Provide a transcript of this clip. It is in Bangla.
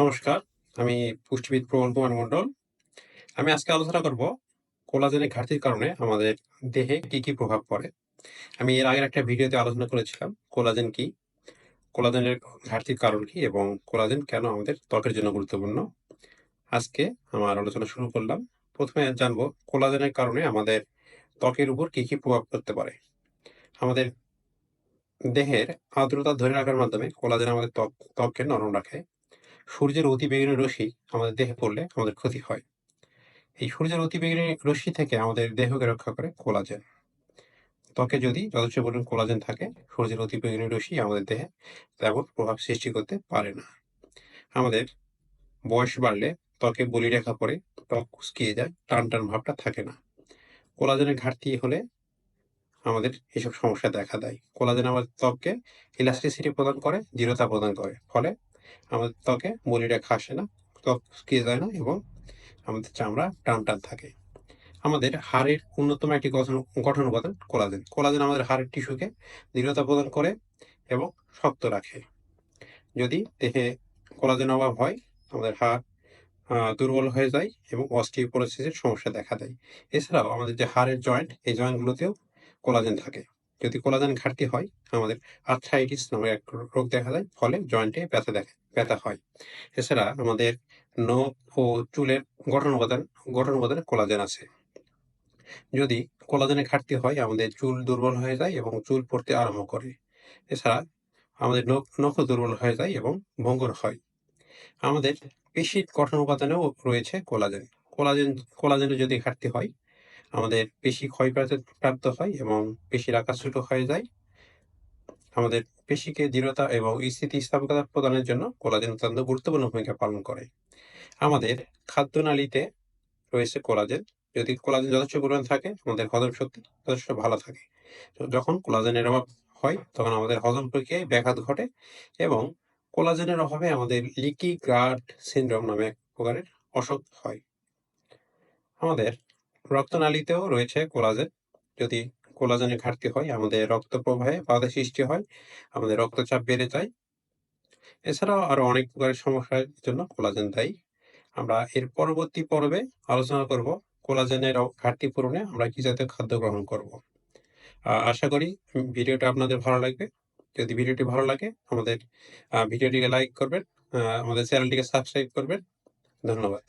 নমস্কার, আমি পুষ্টিবিদ প্রবল কুমার মণ্ডল। আমি আজকে আলোচনা করব কোলাজেনের ঘাটতির কারণে আমাদের দেহে কি, কি প্রভাব পড়ে। আমি এর আগের একটা ভিডিওতে আলোচনা করেছিলাম কোলাজেন কি, কোলাজেনের ঘাটতির কারণ কি এবং কোলাজেন কেন আমাদের ত্বকের জন্য গুরুত্বপূর্ণ। আজকে আমার আলোচনা শুরু করলাম। প্রথমে জানব কোলাজেনের কারণে আমাদের ত্বকের উপর কি, কি প্রভাব পড়তে পারে। আমাদের দেহের আর্দ্রতা ধরে রাখার মাধ্যমে কোলাজেন আমাদের ত্বক ত্বককে নরম রাখে। সূর্যের অতিবেগুনি রশ্মি আমাদের দেহে পড়লে আমাদের ক্ষতি হয়। এই সূর্যের অতিবেগুনি রশ্মি থেকে আমাদের দেহকে রক্ষা করে কোলাজেন। ত্বকে যদি যথেষ্ট পরিমাণ কোলাজেন থাকে, সূর্যের অতিবেগুনি রশ্মি আমাদের দেহে তেমন প্রভাব সৃষ্টি করতে পারে না। আমাদের বয়স বাড়লে ত্বকে বলি রেখা পড়ে, ত্বক কুঁচকিয়ে যায়, টান, টান ভাবটা থাকে না। কোলাজেনের ঘাটতি হলে আমাদের এসব সমস্যা দেখা দেয়। কোলাজেন আমাদের ত্বককে ইলাস্টিসিটি প্রদান করে, দৃঢ়তা প্রদান করে। ফলে আমাদের ত্বকে বলিরেখা খাসে না, ত্বক শুকিয়ে যায় না এবং আমাদের চামড়া টান টান থাকে। আমাদের হাড়ের অন্যতম একটি গঠন গঠন উপাদান কোলাজেন। কোলাজেন আমাদের হাড়ের টিস্যুকে দৃঢ়তা প্রদান করে এবং শক্ত রাখে। যদি দেহে কোলাজেন অভাব হয়, আমাদের হাড় দুর্বল হয়ে যায় এবং অস্টিওপোরোসিসের সমস্যা দেখা দেয়। এছাড়াও আমাদের যে হাড়ের জয়েন্ট, এই জয়েন্টগুলোতেও কোলাজেন থাকে। যদি কোলাজেন ঘাটতি হয়, আমাদের আর্থ্রাইটিস নামে এক রোগ দেখা যায়, ফলে জয়েন্টে ব্যথা দেখা ব্যথা হয়। এছাড়া আমাদের নখ ও চুলের গঠন উপাদান গঠন উপাদানে কোলাজেন আছে। যদি কোলাজেনের ঘাটতি হয়, আমাদের চুল দুর্বল হয়ে যায় এবং চুল পড়তে আরম্ভ করে। এছাড়া আমাদের নখ নখও দুর্বল হয়ে যায় এবং ভঙ্গুর হয়। আমাদের পেশির গঠন উপাদানেও রয়েছে কোলাজেন। কোলাজেন কোলাজেনের যদি ঘাটতি হয়, আমাদের পেশি ক্ষয়প্রাপ্ত প্রাপ্ত হয় এবং পেশির আকার ছোট হয়ে যায়। আমাদের পেশিকে দৃঢ়তা এবং স্থিতিস্থাপকতা প্রদানের জন্য কোলাজেন অত্যন্ত গুরুত্বপূর্ণ ভূমিকা পালন করে। আমাদের খাদ্যনালীতে রয়েছে কোলাজেন। যদি কোলাজেন যথেষ্ট পরিমাণ থাকে, আমাদের হজম শক্তি যথেষ্ট ভালো থাকে। যখন কোলাজেনের অভাব হয়, তখন আমাদের হজম প্রক্রিয়ায় ব্যাঘাত ঘটে এবং কোলাজেনের অভাবে আমাদের লিকি গাট সিনড্রোম নামে এক প্রকারের অসুখ হয়। আমাদের রক্তনালীতেও রয়েছে কোলাজেন। যদি কোলাজেনের ঘাটতি হয়, আমাদের রক্ত প্রবাহে বাধা সৃষ্টি হয়, আমাদের রক্তচাপ বেড়ে যায়। এছাড়াও আরও অনেক প্রকারের সমস্যার জন্য কোলাজেন দায়ী। আমরা এর পরবর্তী পর্বে আলোচনা করব কোলাজেনের ঘাটতি পূরণে আমরা কি জাতীয় খাদ্য গ্রহণ করব। আশা করি ভিডিওটা আপনাদের ভালো লাগবে। যদি ভিডিওটি ভালো লাগে আমাদের ভিডিওটিকে লাইক করবেন, আমাদের চ্যানেলটিকে সাবস্ক্রাইব করবেন। ধন্যবাদ।